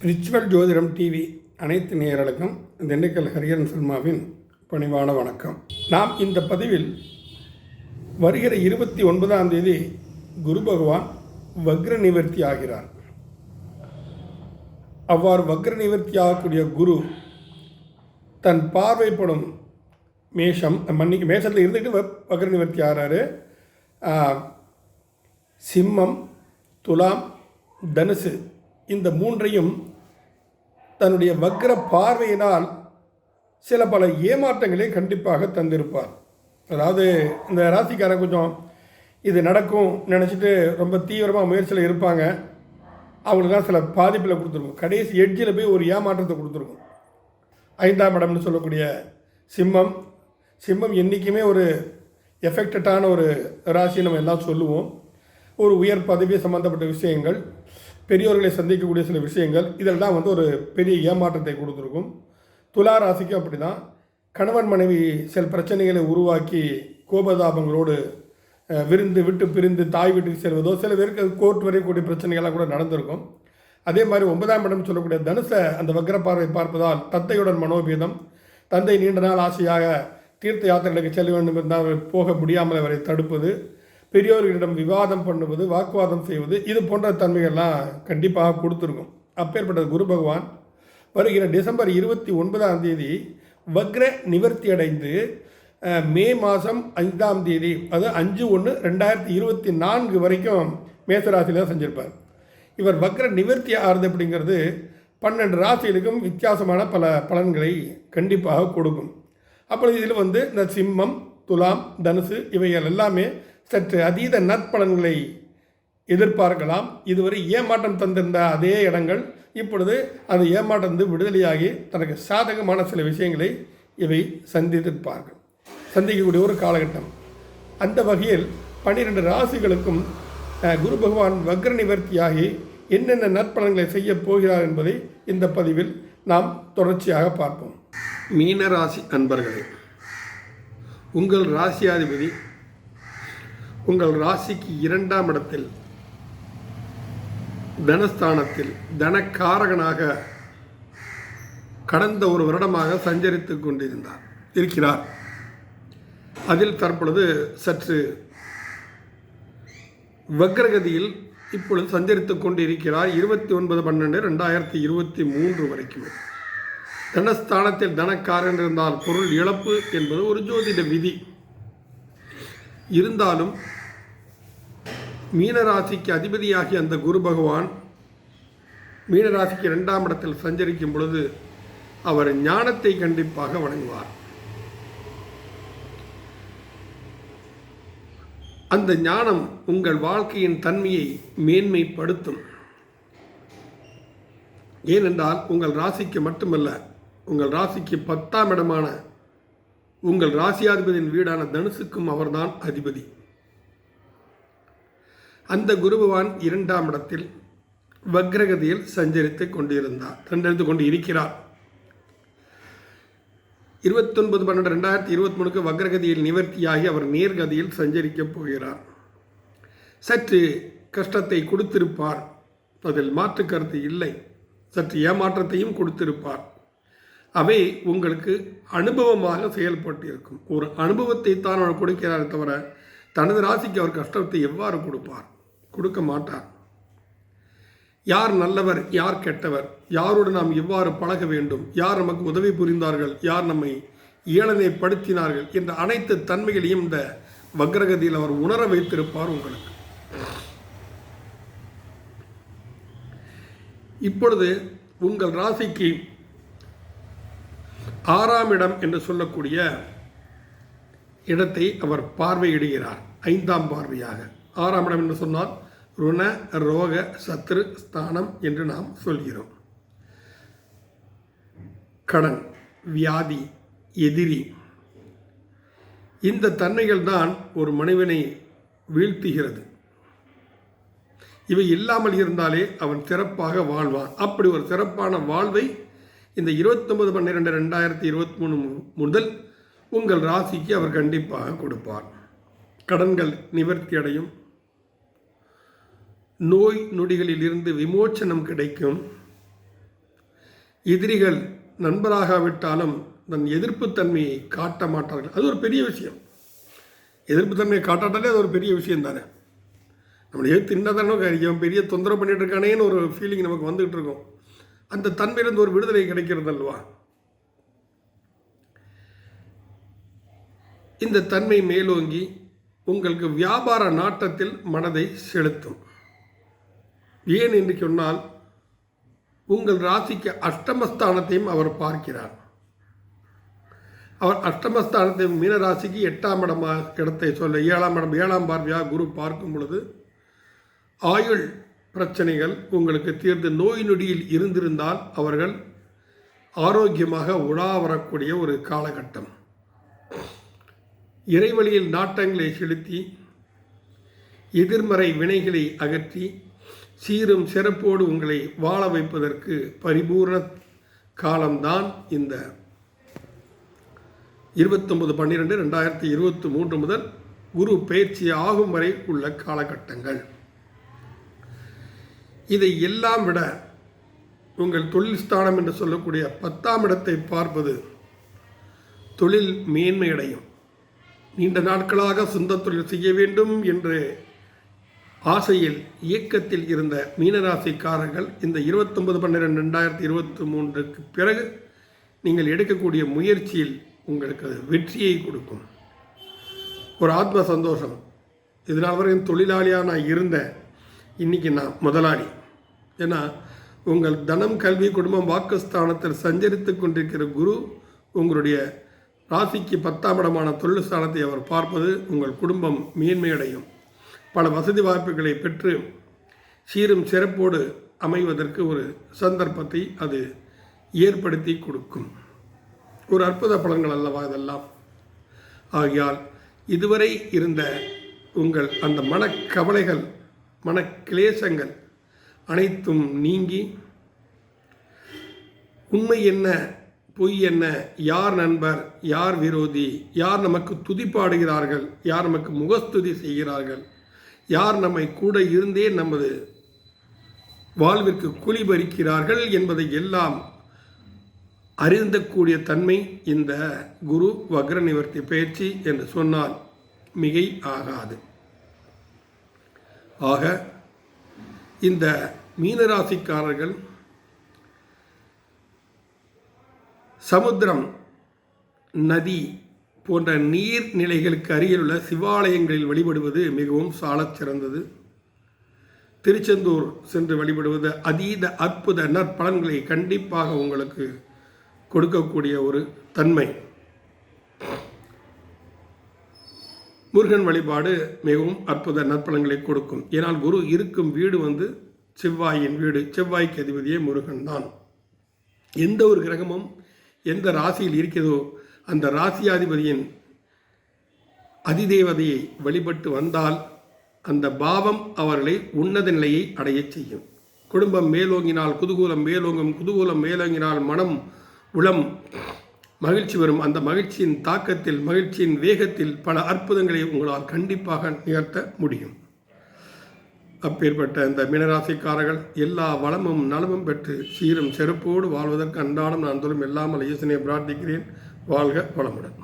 Ritual ஜோதிடம் TV அனைத்து நேயர்களுக்கும் திண்டுக்கல் ஹரிஹரன் சர்மாவின் பணிவான வணக்கம். நாம் இந்த பதிவில் வருகிற இருபத்தி ஒன்பதாம் தேதி குரு பகவான் வக்ர நிவர்த்தி ஆகிறார். அவ்வாறு வக்ர நிவர்த்தி ஆகக்கூடிய குரு தன் பார்வைப்படும் மேஷம் மன்னிக்கு மேஷத்தில் இருந்துக்கிட்டு வ- வக்ர நிவர்த்தி ஆகிறாரு சிம்மம் துலாம் தனுசு இந்த மூன்றையும் தன்னுடைய வக்ர பார்வையினால் சில பல ஏமாற்றங்களை கண்டிப்பாக தந்திருப்பார். அதாவது இந்த ராசிக்காரன் கொஞ்சம் இது நடக்கும் நினச்சிட்டு ரொம்ப தீவிரமாக முயற்சியில் இருப்பாங்க. அவங்களுக்குலாம் சில பாதிப்பில் கொடுத்துருக்கும். கடைசி எட்ஜில் போய் ஒரு ஏமாற்றத்தை கொடுத்துருக்கும். ஐந்தாம் இடம்னு சொல்லக்கூடிய சிம்மம். சிம்மம் என்றைக்குமே ஒரு எஃபெக்டடான ஒரு ராசி நம்ம எல்லாம் சொல்லுவோம். ஒரு உயர் பதவி சம்மந்தப்பட்ட விஷயங்கள் பெரியோர்களை சந்திக்கக்கூடிய சில விஷயங்கள் இதெல்லாம் வந்து ஒரு பெரிய ஏமாற்றத்தை கொடுத்துருக்கும். துலா ராசிக்கும் அப்படி தான் கணவன் மனைவி சில பிரச்சனைகளை உருவாக்கி கோபதாபங்களோடு விருந்து விட்டு பிரிந்து தாய் வீட்டுக்கு செல்வதோ சில பேருக்கு கோர்ட் வரைக்கூடிய பிரச்சனைகள்லாம் கூட நடந்திருக்கும். அதே மாதிரி ஒன்பதாம் இடம் சொல்லக்கூடிய தனுசை அந்த வக்ர பார்வை பார்ப்பதால் தத்தையுடன் மனோபீதம் தந்தை நீண்ட நாள் ஆசையாக தீர்த்த யாத்திரைகளுக்கு செல்ல வேண்டும் என்றால் போக முடியாமல் அவரை தடுப்பது பெரியோர்களிடம் விவாதம் பண்ணுவது வாக்குவாதம் செய்வது இது போன்ற தன்மைகள்லாம் கண்டிப்பாக கொடுத்துருக்கும். அப்பேற்பட்ட குரு பகவான் வருகிற டிசம்பர் இருபத்தி ஒன்பதாம் தேதி வக்ர நிவர்த்தி அடைந்து மே மாதம் ஐந்தாம் தேதி அது அஞ்சு ஒன்று ரெண்டாயிரத்தி இருபத்தி நான்கு வரைக்கும் மேசராசியில் தான் செஞ்சுருப்பார். இவர் வக்ர நிவர்த்தி ஆறுது அப்படிங்கிறது பன்னெண்டு ராசிகளுக்கும் வித்தியாசமான பல பலன்களை கண்டிப்பாக கொடுக்கும். அப்பொழுது இதில் வந்து இந்த சிம்மம் துலாம் தனுசு இவைகள் எல்லாமே சற்று அதீத நற்பலன்களை எதிர்பார்க்கலாம். இதுவரை ஏமாற்றம் தந்திருந்த அதே இடங்கள் இப்பொழுது அந்த ஏமாற்றம் விடுதலையாகி தனக்கு சாதகமான சில விஷயங்களை இவை சந்தித்திருப்பார்கள். சந்திக்கக்கூடிய ஒரு காலகட்டம். அந்த வகையில் பன்னிரெண்டு ராசிகளுக்கும் குரு பகவான் வக்ர நிவர்த்தியாகி என்னென்ன நற்பலன்களை செய்ய போகிறார் என்பதை இந்த பதிவில் நாம் தொடர்ச்சியாக பார்ப்போம். மீன ராசி அன்பர்களே உங்கள் ராசியாதிபதி உங்கள் ராசிக்கு இரண்டாம் இடத்தில் தனஸ்தானத்தில் தனக்காரகனாக கடந்த ஒரு வருடமாக சஞ்சரித்துக் கொண்டிருந்தார் இருக்கிறார். அதில் தற்பொழுது சற்று வக்ரகதியில் இப்பொழுது சஞ்சரித்துக்கொண்டு இருக்கிறார் இருபத்தி ஒன்பது பன்னெண்டு ரெண்டாயிரத்தி இருபத்தி மூன்று வரைக்குமே. தனஸ்தானத்தில் தனக்காரன் இருந்தால் பொருள் இழப்பு என்பது ஒரு ஜோதிட விதி. இருந்தாலும் மீனராசிக்கு அதிபதியாகிய அந்த குரு பகவான் மீனராசிக்கு இரண்டாம் இடத்தில் சஞ்சரிக்கும் பொழுது அவர் ஞானத்தை கண்டிப்பாக வணங்குவார். அந்த ஞானம் உங்கள் வாழ்க்கையின் தன்மையை மேன்மைப்படுத்தும். ஏனென்றால் உங்கள் ராசிக்கு மட்டுமல்ல உங்கள் ராசிக்கு பத்தாம் இடமான உங்கள் ராசியாதிபதியின் வீடான தனுசுக்கும் அவர்தான் அதிபதி. அந்த குருபவான் இரண்டாம் இடத்தில் வக்ரகதியில் சஞ்சரித்துக் கொண்டிருந்தார். சஞ்சரித்து கொண்டு இருக்கிறார் இருபத்தொன்பது பன்னெண்டு ரெண்டாயிரத்தி இருபத்தி மூணுக்கு வக்ரகதியில் நிவர்த்தியாகி அவர் நேர்கதியில் சஞ்சரிக்கப் போகிறார். சற்று கஷ்டத்தை கொடுத்திருப்பார். அதில் மாற்று கருத்து இல்லை. சற்று ஏமாற்றத்தையும் கொடுத்திருப்பார். அவை உங்களுக்கு அனுபவமாக செயல்பட்டு இருக்கும் ஒரு அனுபவத்தை தான் அவர் கொடுக்கிறார் தவிர தனது ராசிக்கு அவர் கஷ்டத்தை எவ்வாறு கொடுப்பார்? கொடுக்க மாட்டார். யார் நல்லவர் யார் கெட்டவர் யாரோடு நாம் எவ்வாறு பழக வேண்டும் யார் நமக்கு உதவி புரிந்தார்கள் யார் நம்மை ஏளனைப்படுத்தினார்கள் என்ற அனைத்து தன்மைகளையும் இந்த வக்ரகதியில் அவர் உணர வைத்திருப்பார் உங்களுக்கு. இப்பொழுது உங்கள் ராசிக்கு ஆறாம் இடம் என்று சொல்லக்கூடிய இடத்தை அவர் பார்வையிடுகிறார் ஐந்தாம் பார்வையாக. ஆறாம் இடம் என்று சொன்னால் ருண ரோக சத்ரு ஸ்தானம் என்று நாம் சொல்கிறோம். கடன் வியாதி எதிரி. இந்த தன்மைகள் தான் ஒரு மனிதனை வீழ்த்துகிறது. இவை இல்லாமல் இருந்தாலே அவன் சிறப்பாக வாழ்வான். அப்படி ஒரு சிறப்பான வாழ்வை இந்த இருபத்தொன்பது பன்னிரெண்டு ரெண்டாயிரத்தி இருபத்தி மூணு முதல் உங்கள் ராசிக்கு அவர் கண்டிப்பாக கொடுப்பார். கடன்கள் நிவர்த்தி அடையும். நோய் நொடிகளில் இருந்து விமோச்சனம் கிடைக்கும். எதிரிகள் நண்பராகாவிட்டாலும் தன் எதிர்ப்புத்தன்மையை காட்ட மாட்டார்கள். அது ஒரு பெரிய விஷயம். எதிர்ப்புத்தன்மையை காட்டாட்டாலே அது ஒரு பெரிய விஷயம் தானே. நம்மளை எதிர்த்து இன்னதானோ இவன் பெரிய தொந்தரவு பண்ணிட்டு இருக்கானேன்னு ஒரு ஃபீலிங் நமக்கு வந்துகிட்டு இருக்கும். அந்த தன்மையிலிருந்து ஒரு விடுதலை கிடைக்கிறது அல்வா இந்த தன்மை மேலோங்கி உங்களுக்கு வியாபார நாட்டத்தில் மனதை செலுத்தும். ஏன் என்று சொன்னால் உங்கள் ராசிக்கு அஷ்டமஸ்தானத்தையும் அவர் பார்க்கிறார். அவர் அஷ்டமஸ்தானத்தை மீன ராசிக்கு எட்டாம் இடமா இடத்தை சொல்ல ஏழாம் இடம் ஏழாம் பார்வையாக குரு பார்க்கும் பொழுது ஆயுள் பிரச்சனைகள் உங்களுக்கு தீர்ந்து நோய் நொடியில் இருந்திருந்தால் அவர்கள் ஆரோக்கியமாக உலா வரக்கூடிய ஒரு காலகட்டம். இறைவழியில் நாட்டங்களை செலுத்தி எதிர்மறை வினைகளை அகற்றி சீரும் சிறப்போடு உங்களை வாழ வைப்பதற்கு பரிபூர்ண காலம்தான் இந்த. இருபத்தொன்பது பன்னிரெண்டு ரெண்டாயிரத்தி இருபத்தி மூன்று முதல் குரு பயிற்சி ஆகும் வரை உள்ள காலகட்டங்கள். இதை எல்லாம் விட உங்கள் தொழில் ஸ்தானம் என்று சொல்லக்கூடிய பத்தாம் இடத்தை பார்ப்பது தொழில் மேன்மையடையும். நீண்ட நாட்களாக சொந்த தொழில் செய்ய வேண்டும் என்று ஆசையில் இயக்கத்தில் இருந்த மீனராசிக்காரர்கள் இந்த இருபத்தொன்பது பன்னிரெண்டு ரெண்டாயிரத்தி இருபத்தி மூன்றுக்கு பிறகு நீங்கள் எடுக்கக்கூடிய முயற்சியில் உங்களுக்கு அது வெற்றியை கொடுக்கும். ஒரு ஆத்ம சந்தோஷம். இதனால் வரையும் தொழிலாளியாக நான் இருந்தேன் இன்றைக்கி நான் முதலாளி. ஏன்னா உங்கள் தனம் கல்வி குடும்பம் வாக்குஸ்தானத்தில் சஞ்சரித்து கொண்டிருக்கிற குரு உங்களுடைய ராசிக்கு பத்தாம் இடமான தொழில் ஸ்தானத்தை அவர் பார்ப்பது உங்கள் குடும்பம் மேன்மையடையும். பல வசதி வாய்ப்புகளை பெற்று சீரும் சிறப்போடு அமைவதற்கு ஒரு சந்தர்ப்பத்தை அது ஏற்படுத்தி கொடுக்கும். ஒரு அற்புத பலன்கள் அல்லவா இதெல்லாம்? ஆகையால் இதுவரை இருந்த உங்கள் அந்த மனக்கவலைகள் மனக்கிளேசங்கள் அனைத்தும் நீங்கி உண்மை என்ன பொய் என்ன யார் நண்பர் யார் விரோதி யார் நமக்கு துதிப்பாடுகிறார்கள் யார் நமக்கு முகஸ்துதி செய்கிறார்கள் யார் நம்மை கூட இருந்தே நமது வாழ்விற்கு குழி பறிக்கிறார்கள் என்பதை எல்லாம் அறிந்தக்கூடிய தன்மை இந்த குரு வக்ர நிவர்த்தி பயிற்சி என்று சொன்னால் மிகை ஆகாது. ஆக இந்த மீனராசிக்காரர்கள் சமுத்திரம் நதி போன்ற நீர்நிலைகளுக்கு அருகிலுள்ள சிவாலயங்களில் வழிபடுவது மிகவும் சாலச் சிறந்தது திருச்செந்தூர் சென்று வழிபடுவது அதீத அற்புத நற்பலன்களை கண்டிப்பாக உங்களுக்கு கொடுக்கக்கூடிய ஒரு தன்மை. முருகன் வழிபாடு மிகவும் அற்புத நற்பலன்களை கொடுக்கும். ஏனால் குரு இருக்கும் வீடு வந்து செவ்வாயின் வீடு. செவ்வாய்க்கு அதிபதியே முருகன் தான் எந்த ஒரு கிரகமும் எந்த ராசியில் இருக்கிறதோ அந்த ராசியாதிபதியின் அதிதேவதையை வழிபட்டு வந்தால் அந்த பாவம் அவர்களை உன்னத நிலையை அடையச் செய்யும். குடும்பம் மேலோங்கினால் குதூகூலம் மேலோங்கும் குதூகூலம் மேலோங்கினால் மனம் உளம். மகிழ்ச்சி வரும். அந்த மகிழ்ச்சியின் தாக்கத்தில் மகிழ்ச்சியின் வேகத்தில் பல அற்புதங்களை உங்களால் கண்டிப்பாக நிகழ்த்த முடியும். அப்பேற்பட்ட இந்த மீனராசிக்காரர்கள் எல்லா வளமும் நலமும் பெற்று சீரும் செருப்போடு வாழ்வதற்கு அன்றாடம் நான் தொழும் இல்லாமல் ஈசனை பிரார்த்திக்கிறேன். வாழ்க வளமுடன்.